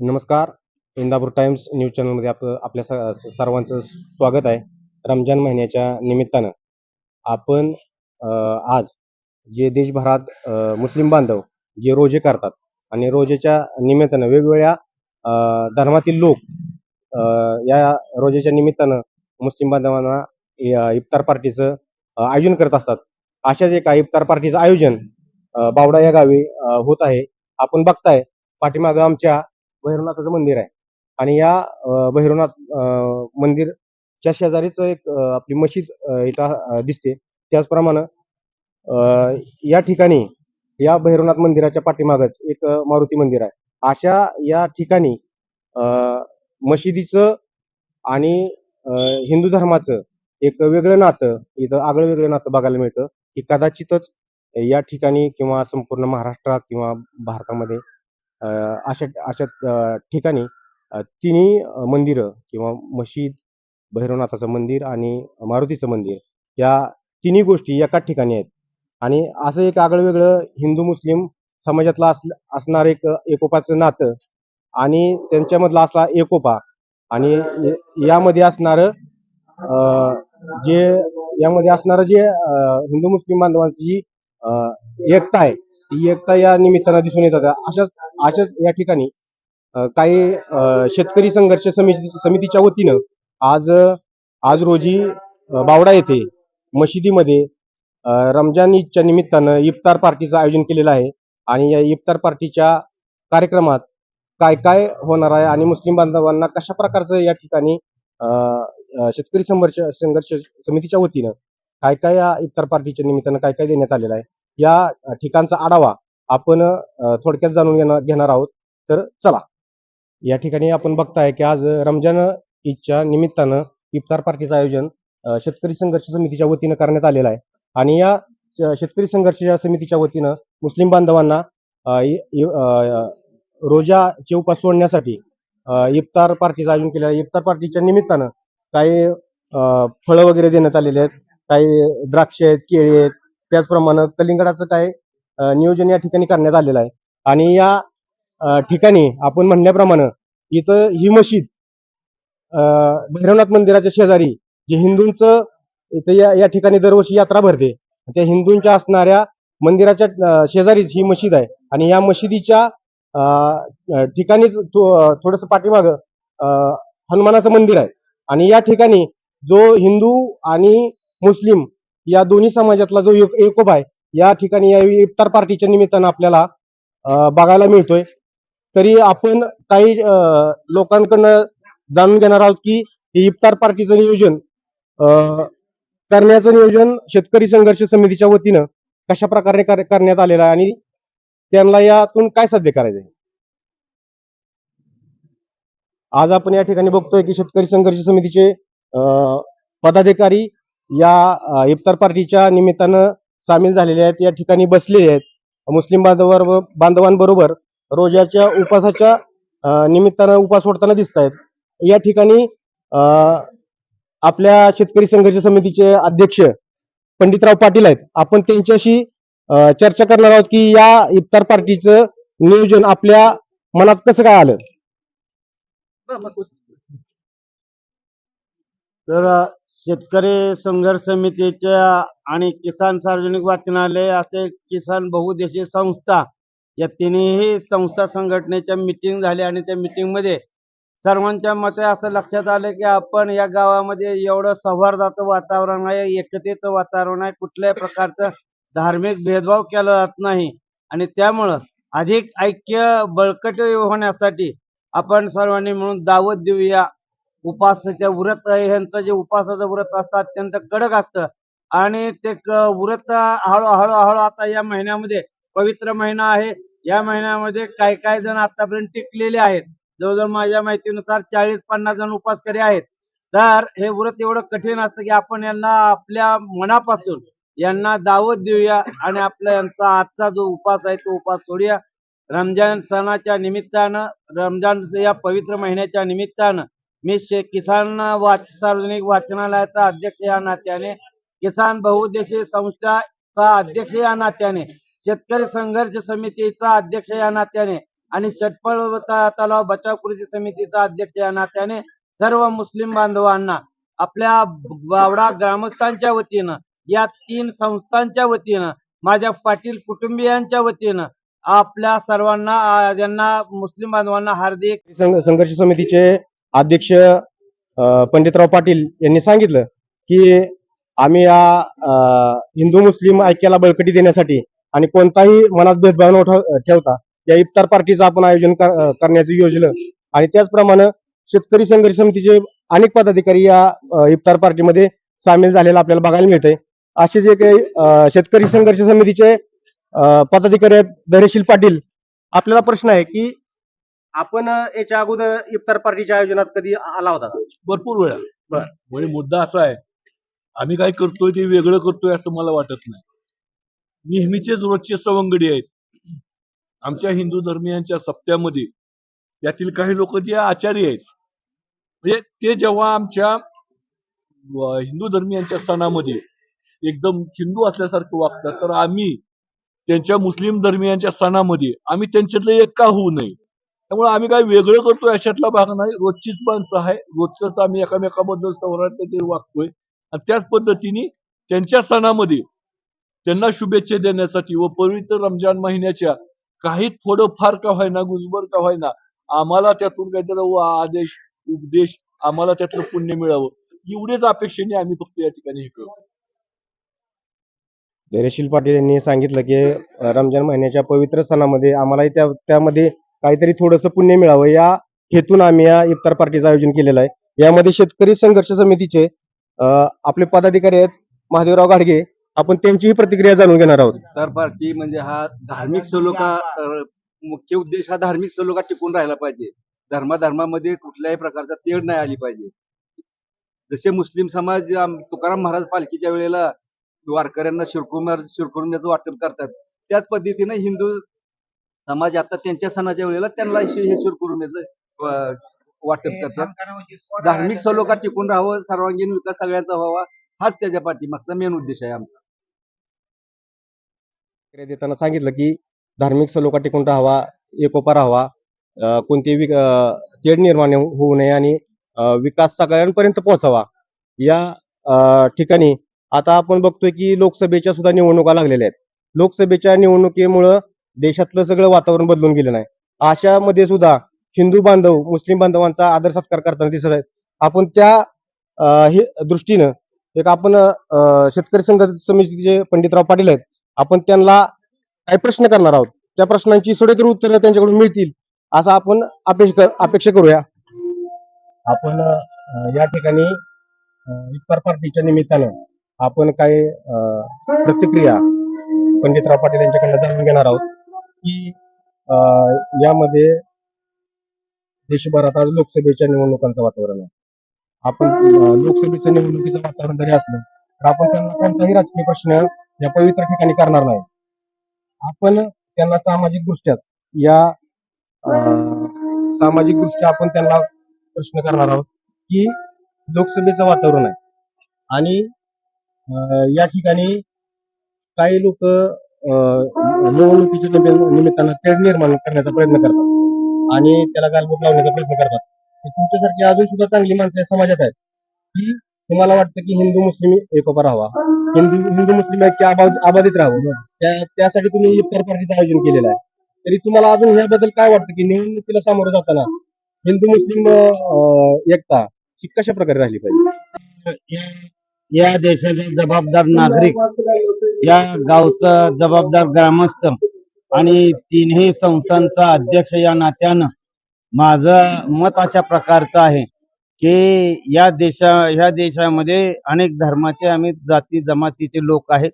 नमस्कार. Indapur times news चॅनलमध्ये आप आपल्या स- सर्वांचं स्वागत आहे. रमजान महिन्याच्या निमित्तानं आपण आज जे देशभरात मुस्लिम बांधव जे रोजे करतात आणि रोजेच्या निमित्तानं वेगवेगळ्या धर्मातील लोक या रोजेच्या निमित्तानं मुस्लिम बांधवांना इफ्तार पार्टीचं आयोजन करत असतात. अशाच एका इफ्तार पार्टीचं आयोजन बावडा या गावी होत आहे. आपण बघताय पाठीमागं आमच्या भैरवनाथाचं मंदिर आहे. आणि या भैरवनाथ मंदिरच्या शेजारीच एक आपली मशीद इथं दिसते. त्याचप्रमाणे या ठिकाणी या भैरवनाथ मंदिराच्या पाठीमागच एक मारुती मंदिर आहे. अशा या ठिकाणी मशिदीचं आणि हिंदू धर्माचं एक वेगळं नातं इथं आगळं वेगळं नातं बघायला मिळतं की कदाचितच या ठिकाणी किंवा संपूर्ण महाराष्ट्रात किंवा भारतामध्ये अशा अशा ठिकाणी तिन्ही मंदिरं किंवा मशीद, भैरवनाथाचं मंदिर आणि मारुतीचं मंदिर या तिन्ही गोष्टी एकाच ठिकाणी आहेत. आणि असं एक आगळं-वेगळं हिंदू-मुस्लिम समाजातलं असलं असणारं एक एकोपाचं नातं आणि त्यांच्यामधला असला एकोपा आणि यामध्ये असणारं अ, जे यामध्ये असणारं जे हिंदू-मुस्लिम बांधवांची जी अ, एकता आहे एकता या निमित्तानं दिसून येतात. अशाच अशाच या ठिकाणी काही शेतकरी संघर्ष समिती समितीच्या वतीनं आज आज रोजी बावडा येथे मशिदीमध्ये रमजान ईदच्या निमित्तानं इफ्तार पार्टीचं आयोजन केलेलं आहे. आणि या इफ्तार पार्टीच्या कार्यक्रमात काय काय होणार आहे आणि मुस्लिम बांधवांना कशा प्रकारचं या ठिकाणी शेतकरी संघर्ष संघर्ष समितीच्या वतीनं काय काय या इफ्तार पार्टीच्या निमित्तानं काय काय देण्यात आलेलं आहे? या ठिकाणचा आढावा आपण थोडक्यात जाणून घेणार घेणार आहोत. तर चला या ठिकाणी आपण बघताय की आज रमजान ईदच्या निमित्तानं इफ्तार पार्टीचं आयोजन शेतकरी संघर्ष समितीच्या वतीनं करण्यात आलेलं आहे. आणि या श- शेतकरी संघर्ष समितीच्या वतीनं मुस्लिम बांधवांना रोजा चे रोजाचे उपास सोडण्यासाठी इफ्तार पार्टीचं आयोजन केलं आहे. इफ्तार पार्टीच्या निमित्तानं काही फळं वगैरे देण्यात आलेले आहेत. काही द्राक्ष आहेत केळी आहेत त्याचप्रमाणे कलिंगडाचं काय नियोजन या ठिकाणी करण्यात आलेलं आहे. आणि या ठिकाणी आपण म्हणण्याप्रमाणे इथं ही मशीद भैरवनाथ मंदिराच्या शेजारी जे हिंदूंचं इथं या या ठिकाणी दरवर्षी यात्रा भरते त्या हिंदूंच्या असणाऱ्या मंदिराच्या शेजारीच ही मशीद आहे. आणि या मशिदीच्या ठिकाणीच थो ठिकाणीच थोडस पाठीमाग हनुमानाचं मंदिर आहे. आणि या ठिकाणी जो हिंदू आणि मुस्लिम या दोन्ही समाजातला जो एकोप आहे या ठिकाणी या इफ्तार पार्टीच्या निमित्तानं आपल्याला बघायला मिळतोय. तरी आपण काही लोकांकडनं जाणून घेणार आहोत की हे इफ्तार पार्टीचं नियोजन करण्याचं नियोजन शेतकरी संघर्ष समितीच्या वतीनं कशा प्रकारे करण्यात आलेलं आहे आणि त्यांना यातून काय साध्य करायचं आहे आज आपण या ठिकाणी बघतोय की शेतकरी संघर्ष समितीचे पदाधिकारी या इफ्तार पार्टीच्या निमित्तानं सामील झालेले आहेत या ठिकाणी बसलेले आहेत. मुस्लिम बांधवांवर बांधवांबरोबर रोजाच्या उपासाच्या निमित्तानं उपास सोडताना दिसत आहेत. या ठिकाणी आपल्या शेतकरी संघर्ष समितीचे अध्यक्ष पंडितराव पाटील आहेत. आपण त्यांच्याशी चर्चा करणार आहोत की या इफ्तार पार्टीचं नियोजन आपल्या मनात कसं काय आलं? तर शेतकरी संघर्ष समितीच्या आणि किसान सार्वजनिक वाचनालय असे किसान बहुउद्देशीय संस्था या तिन्ही संस्था संघटनेच्या मिटिंग झाल्या आणि त्या मिटिंगमध्ये मध्ये सर्वांच्या मते असं लक्षात आलं की आपण या गावामध्ये एवढं सौहार्दाचं वातावरण आहे एकतेचं वातावरण आहे कुठल्याही प्रकारचं धार्मिक भेदभाव केला जात नाही. आणि त्यामुळं अधिक ऐक्य बळकट होण्यासाठी आपण सर्वांनी मिळून दावत देऊया. उपासाच्या व्रत यांचं जे उपासाचं व्रत असतं अत्यंत कडक असतं. आणि ते व्रत हळूहळू हळू आता या महिन्यामध्ये पवित्र महिना आहे. या महिन्यामध्ये काय काय जण आतापर्यंत टिकलेले आहेत. जवळजवळ माझ्या माहितीनुसार चाळीस पन्नास जण उपासकरी आहेत. तर हे व्रत एवढं कठीण असतं की आपण यांना आपल्या मनापासून यांना दावत देऊया आणि आपला यांचा आजचा जो उपास आहे तो उपास सोडूया. रमजान सणाच्या निमित्तानं रमजान या पवित्र महिन्याच्या निमित्तानं मी किसान वाच सार्वजनिक वाचनालयाचा अध्यक्ष या नात्याने किसान बहुउद्देशीय संस्थाचा अध्यक्ष या नात्याने शेतकरी संघर्ष समितीचा अध्यक्ष या नात्याने आणि षटफळ तलाव बचाव कृती समितीचा अध्यक्ष या नात्याने सर्व मुस्लिम बांधवांना आपल्या बावडा ग्रामस्थांच्या वतीनं या तीन संस्थांच्या वतीनं माझ्या पाटील कुटुंबियांच्या वतीनं आपल्या सर्वांना ज्यांना यांना मुस्लिम बांधवांना हार्दिक संघर्ष समितीचे अध्यक्ष पंडितराव पाटील यांनी सांगितलं की आम्ही या हिंदू मुस्लिम ऐक्याला बळकटी देण्यासाठी आणि कोणताही मनात भेदभाव न ठेवता या इफ्तार पार्टीचं आपण आयोजन करण्याचं योजलं. आणि त्याचप्रमाणे शेतकरी संघर्ष समितीचे अनेक पदाधिकारी या इफ्तार पार्टीमध्ये सामील झालेला आपल्याला बघायला मिळते असे जे काही शेतकरी संघर्ष समितीचे पदाधिकारी आहेत धैर्यशील पाटील आपल्याला प्रश्न आहे की आपण याच्या अगोदर इफ्तार पार्टीच्या आयोजनात कधी आला होता का? भरपूर वेळा बर. म्हणजे मुद्दा असा आहे आम्ही काय करतोय ते वेगळं करतोय असं मला वाटत नाही नेहमीचेच रोजचे सवंगडी आहेत आमच्या हिंदू धर्मियांच्या सप्त्यामध्ये यातील काही लोक जे आचार्य आहेत म्हणजे ते जेव्हा आमच्या हिंदू धर्मियांच्या स्थानामध्ये एकदम हिंदू असल्यासारखं वागतात तर आम्ही त्यांच्या मुस्लिम धर्मियांच्या स्थानामध्ये आम्ही त्यांच्यातलं एक का होऊ नये त्यामुळे आम्ही काय वेगळं करतोय अशातला भाग नाही. रोजचीच माणसं आहे. रोजच आम्ही एकामेकाबद्दल सौहार्द वागतोय. आणि त्याच पद्धतीने त्यांच्या सणामध्ये त्यांना शुभेच्छा देण्यासाठी व पवित्र रमजान महिन्याच्या काही थोडं फार का व्हायना गुजबर का व्हायना आम्हाला त्यातून काहीतरी व आदेश उपदेश आम्हाला त्यातलं पुण्य मिळावं. एवढेच अपेक्षेने आम्ही फक्त या ठिकाणी हे करू धैर्यशील पाटील यांनी सांगितलं की रमजान महिन्याच्या पवित्र सणामध्ये आम्हालाही त्या त्यामध्ये काहीतरी थोडंसं पुण्य मिळावं. या हेतून आम्ही या इफ्तार पार्टीचं आयोजन केलेलं आहे. यामध्ये शेतकरी संघर्ष समितीचे आपले पदाधिकारी आहेत महादेवराव गाडगे आपण त्यांचीही प्रतिक्रिया जाणून घेणार आहोत. इफ्तार पार्टी म्हणजे हा धार्मिक सलोखा मुख्य उद्देश हा धार्मिक सलोखा टिकून राहिला पाहिजे. धर्माधर्मामध्ये कुठल्याही प्रकारचा तेढ नाही आली पाहिजे. जसे मुस्लिम समाज तुकाराम महाराज पालखीच्या वेळेला वारकऱ्यांना शिरकुमार शिरकुरण्याचं वाटप करतात त्याच पद्धतीने हिंदू समाज आता त्यांच्या सणाच्या वेळेला त्यांना शि- शिरकुर्म्याचं अ, वाटप करतात. धार्मिक सलोखा टिकून राहावं सर्वांगीण विकास सगळ्यांचा व्हावा हाच त्याच्या पाठीमागचा मेन उद्देश आहे आमचा. देताना सांगितलं की धार्मिक सलोखा टिकून राहावा एकोपा राहावा कोणतेही अ, तेढ निर्माण होऊ नये आणि विकास सगळ्यांपर्यंत पोहोचावा. या ठिकाणी आता आपण बघतोय की लोकसभेच्या सुद्धा निवडणुका लागलेल्या आहेत. लोकसभेच्या निवडणुकीमुळं देशातलं सगळं वातावरण बदलून गेलं नाही अशामध्ये सुद्धा हिंदू बांधव मुस्लिम बांधवांचा आदर सत्कार करताना दिसत आहेत. आपण त्या हे दृष्टीनं एक आपण शेतकरी संघर्ष समितीचे पंडितराव पाटील आहेत आपण त्यांना काही प्रश्न करणार आहोत. त्या प्रश्नांची सडेतर उत्तरं त्यांच्याकडून मिळतील असं आपण अपेक्षा अपेक्षा करूया. आपण या ठिकाणी इफ्तार पार्टीच्या निमित्तानं आपण काही प्रतिक्रिया पंडितराव पाटील यांच्याकडनं जाणून घेणार आहोत. की यामध्ये देशभरात आज लोकसभेच्या निवडणुकांचं वातावरण आहे. आपण लोकसभेच्या निवडणुकीचं वातावरण जरी असलं तर आपण त्यांना कोणताही राजकीय प्रश्न या पवित्र ठिकाणी करणार नाही. आपण त्यांना सामाजिक दृष्ट्याच या सामाजिक दृष्ट्या आपण त्यांना प्रश्न करणार आहोत की लोकसभेचं वातावरण आहे. आणि अं, या ठिकाणी काही लोक निवडणुकीच्या निमि- निमित्तानं तेढ निर्माण करण्याचा प्रयत्न करतात. आणि त्याला गालबोट लावण्याचा प्रयत्न करतात. तुमच्यासारखी अजून सुद्धा चांगली माणसं समाजात आहेत. की तुम्हाला वाटतं की हिंदू मुस्लिम एकोपा राहावा? हिंदू हिंदू मुस्लिम अबाधित राहावं? त्या त्यासाठी तुम्ही इफ्तार पार्टीचं आयोजन केलेलं आहे. तरी तुम्हाला अजून याबद्दल काय वाटतं की निवडणुकीला सामोरं जाताना हिंदू मुस्लिम एकता ही कशा प्रकारे राहिली पाहिजे? या देशाचे जबाबदार नागरिक या गावचा जबाबदार ग्रामस्थ आणि तिन्ही संस्थांचा अध्यक्ष या नात्यानं माझं मत अशा प्रकारचं आहे की या देशा ह्या देशामध्ये अनेक धर्माचे आम्ही जाती जमातीचे लोक आहेत.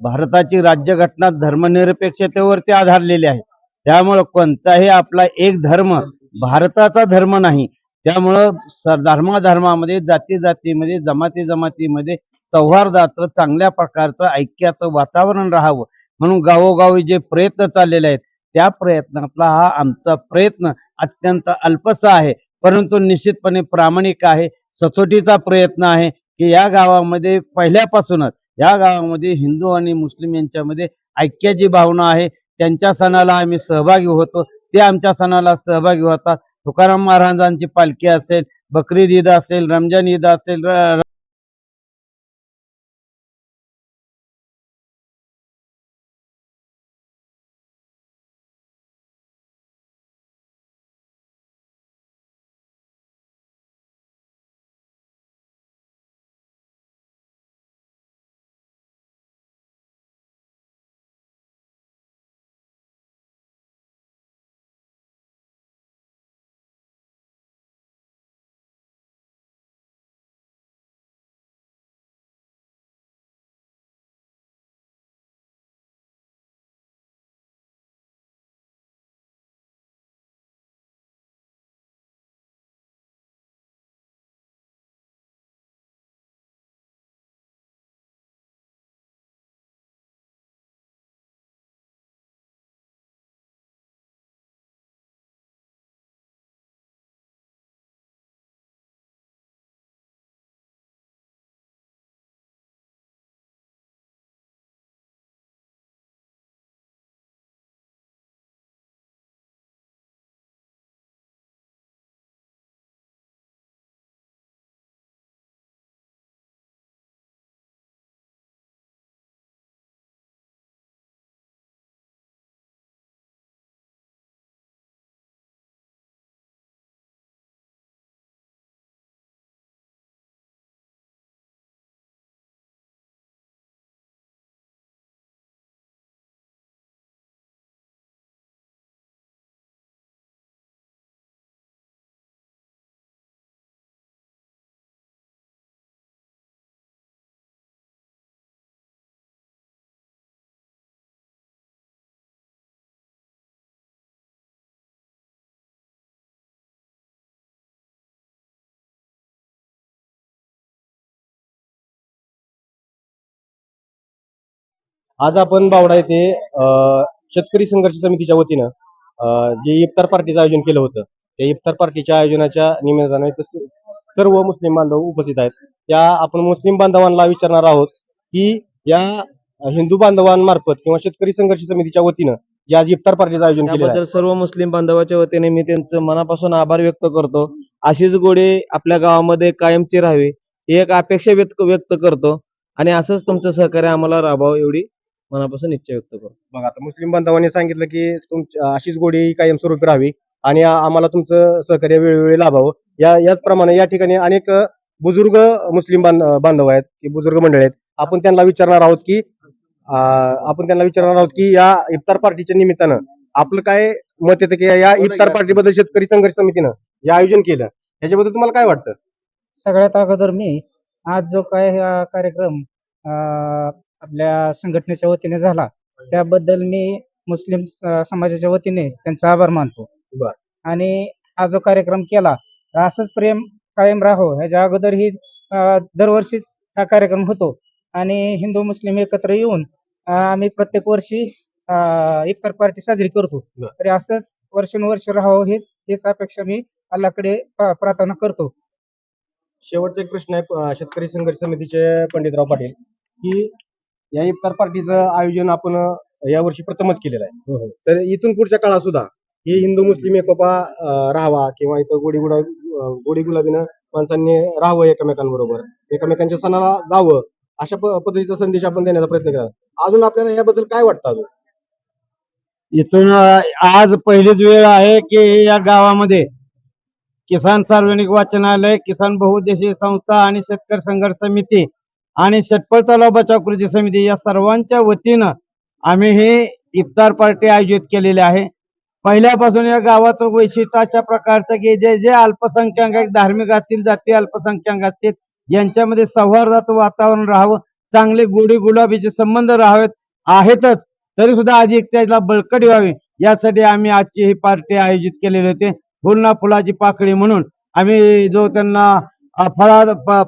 भारताची राज्यघटना धर्मनिरपेक्षतेवरती आधारलेली आहे. त्यामुळं कोणताही आपला एक धर्म भारताचा धर्म नाही. त्यामुळं स धर्माधर्मामध्ये जाती जातीमध्ये जमाती जमातीमध्ये सौहार्दाचं चांगल्या प्रकारचं ऐक्याचं वातावरण राहावं. म्हणून गावोगावी जे प्रयत्न चाललेले आहेत त्या प्रयत्नातला हा आमचा प्रयत्न अत्यंत अल्पसा आहे. परंतु निश्चितपणे प्रामाणिक आहे. सचोटीचा प्रयत्न आहे की या गावामध्ये पहिल्यापासूनच या गावामध्ये हिंदू आणि मुस्लिम यांच्यामध्ये ऐक्याची भावना आहे. त्यांच्या सणाला आम्ही सहभागी होतो. ते आमच्या सणाला सहभागी होतात. तुकाराम महाराजांची पालखी असेल बकरीद ईद असेल रमजान ईद असेल आज आपण बावडा येथे शेतकरी संघर्ष समितीच्या वतीनं जे इफ्तार पार्टीचं आयोजन केलं होतं त्या इफ्तार पार्टीच्या आयोजनाच्या निमित्ताने सर्व मुस्लिम बांधव उपस्थित आहेत. त्या आपण मुस्लिम बांधवांना विचारणार आहोत की या हिंदू बांधवांमार्फत किंवा शेतकरी संघर्ष समितीच्या वतीनं जे आज इफ्तार पार्टीचं आयोजन केलं त्याबद्दल सर्व मुस्लिम बांधवाच्या वतीने मी त्यांचं मनापासून आभार व्यक्त करतो. अशीच गोडी आपल्या गावामध्ये कायमची राहावी ही एक अपेक्षा व्यक्त व्यक्त करतो. आणि असंच तुमचं सहकार्य आम्हाला राबावं एवढी मनापासून इच्छा व्यक्त करतो बघा आता मुस्लिम बांधवांनी सांगितलं की तुमची अशीच गोडी कायमस्वरूपी राहावी आणि आ- आम्हाला तुमचं सहकार्य वेळोवेळी लाभावं. या याचप्रमाणे या ठिकाणी अनेक अ, बुजुर्ग मुस्लिम बांध- बांधव आहेत की बुजुर्ग मंडळी आहेत. आपण त्यांना विचारणार आहोत की अ, आपण त्यांना विचारणार आहोत की या इफ्तार पार्टीच्या निमित्तानं आपलं काय मत येतं की या इफ्तार पार्टीबद्दल शेतकरी संघर्ष समितीनं जे आयोजन केलं. त्याच्याबद्दल तुम्हाला काय वाटतं? सगळ्यात अगोदर मी आज जो काय हा कार्यक्रम अं, आपल्या संघटनेच्या वतीने झाला. त्याबद्दल मी मुस्लिम समाजाच्या वतीने त्यांचा आभार मानतो. आणि हा जो कार्यक्रम केला असंच प्रेम कायम राहो ह्याच्या अगोदरही अं, दरवर्षीच हा कार्यक्रम होतो. आणि हिंदू मुस्लिम एकत्र येऊन आम्ही प्रत्येक वर्षी इफ्तार पार्टी साजरी करतो. तरी असंच वर्षानुवर्ष राहावं हेच हेच अपेक्षा मी अल्लाकडे प्रा- प्रार्थना करतो. शेवटचा एक प्रश्न आहे शेतकरी संघर्ष समितीचे पंडितराव पाटील की या इफ्तार पार्टीचं आयोजन आपण यावर्षी प्रथमच केलेलं आहे. तर इथून पुढच्या काळात सुद्धा ही हिंदू मुस्लिम एकोपा राहावा किंवा इथं गोडी गुडा गोडी गुलाबीनं माणसांनी राहावं एकमेकांबरोबर. एकमेकांच्या सणाला जावं अशा पद्धतीचा संदेश आपण देण्याचा प्रयत्न केला. अजून आपल्याला याबद्दल काय वाटतं अजून? इथून आज पहिलीच वेळ आहे की या गावामध्ये किसान सार्वजनिक वाचनालय किसान बहुउद्देशीय संस्था आणि शेतकरी संघर्ष समिती आणि शेतपळ तलाव बचाव कृती समिती या सर्वांच्या वतीनं आम्ही हे इफ्तार पार्टी आयोजित केलेली आहे. पहिल्यापासून या गावाचं वैशिष्ट्य अशा प्रकारचं की जे जे अल्पसंख्याक धार्मिक असतील जाती अल्पसंख्याक असतील यांच्यामध्ये सौहार्दाचं वातावरण राहावं चांगले गोडी गुलाबीचे संबंध राहावेत आहेतच. तरी सुद्धा अधिक त्याला बळकटी व्हावी. यासाठी आम्ही आजची ही पार्टी आयोजित केलेली होती. फुलना फुलाची पाकळी म्हणून. आम्ही जो त्यांना फळा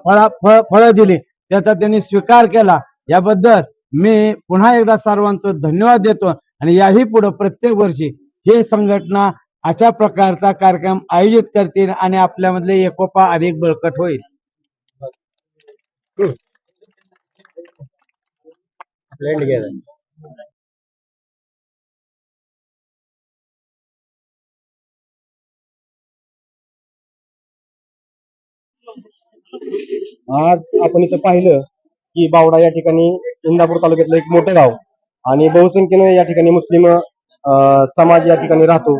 फळा फळ फळं दिली. त्याचा त्यांनी स्वीकार केला. याबद्दल मी पुन्हा एकदा सर्वांचं धन्यवाद देतो आणि याही पुढे प्रत्येक वर्षी हे संघटना अशा प्रकारचा कार्यक्रम आयोजित करतील आणि आपल्यामधले एकोपा अधिक बळकट होईल. आपल्या आज आपण इथं पाहिलं की बावडा या ठिकाणी इंदापूर तालुक्यातलं एक मोठं गाव आणि बहुसंख्येनं या ठिकाणी मुस्लिम अं, समाज या ठिकाणी राहतो.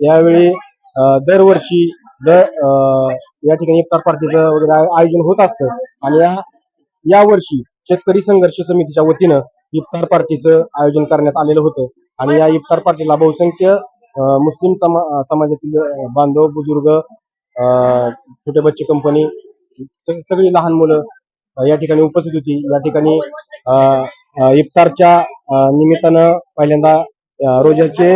यावेळी अं, दरवर्षी दर या ठिकाणी इफ्तार पार्टीचं वगैरे आयोजन होत असतं आणि या वर्षी शेतकरी संघर्ष समितीच्या वतीनं इफ्तार पार्टीचं आयोजन करण्यात आलेलं होतं आणि या इफ्तार पार्टीला बहुसंख्य मुस्लिम समा समाजातील बांधव बुजुर्ग छोटे बच्चे कंपनी सगळी लहान मुलं या ठिकाणी उपस्थित होती. या ठिकाणी इफ्तारच्या निमित्तानं पहिल्यांदा रोजाचे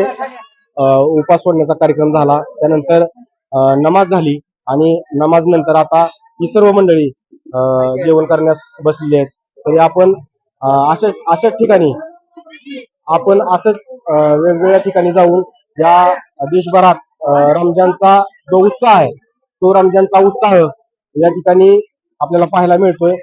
अं, उपास सोडण्याचा कार्यक्रम झाला. त्यानंतर अं, नमाज झाली आणि नमाज नंतर आता ही सर्व मंडळी अं, जेवण करण्यास बसलेली आहेत. तरी आपण अशा अशाच ठिकाणी आपण असंच वेगवेगळ्या ठिकाणी जाऊन या देशभरात रमजानचा जो उत्साह आहे तो रमजानचा उत्साह या ठिकाणी आपल्याला पाहायला मिळतोय.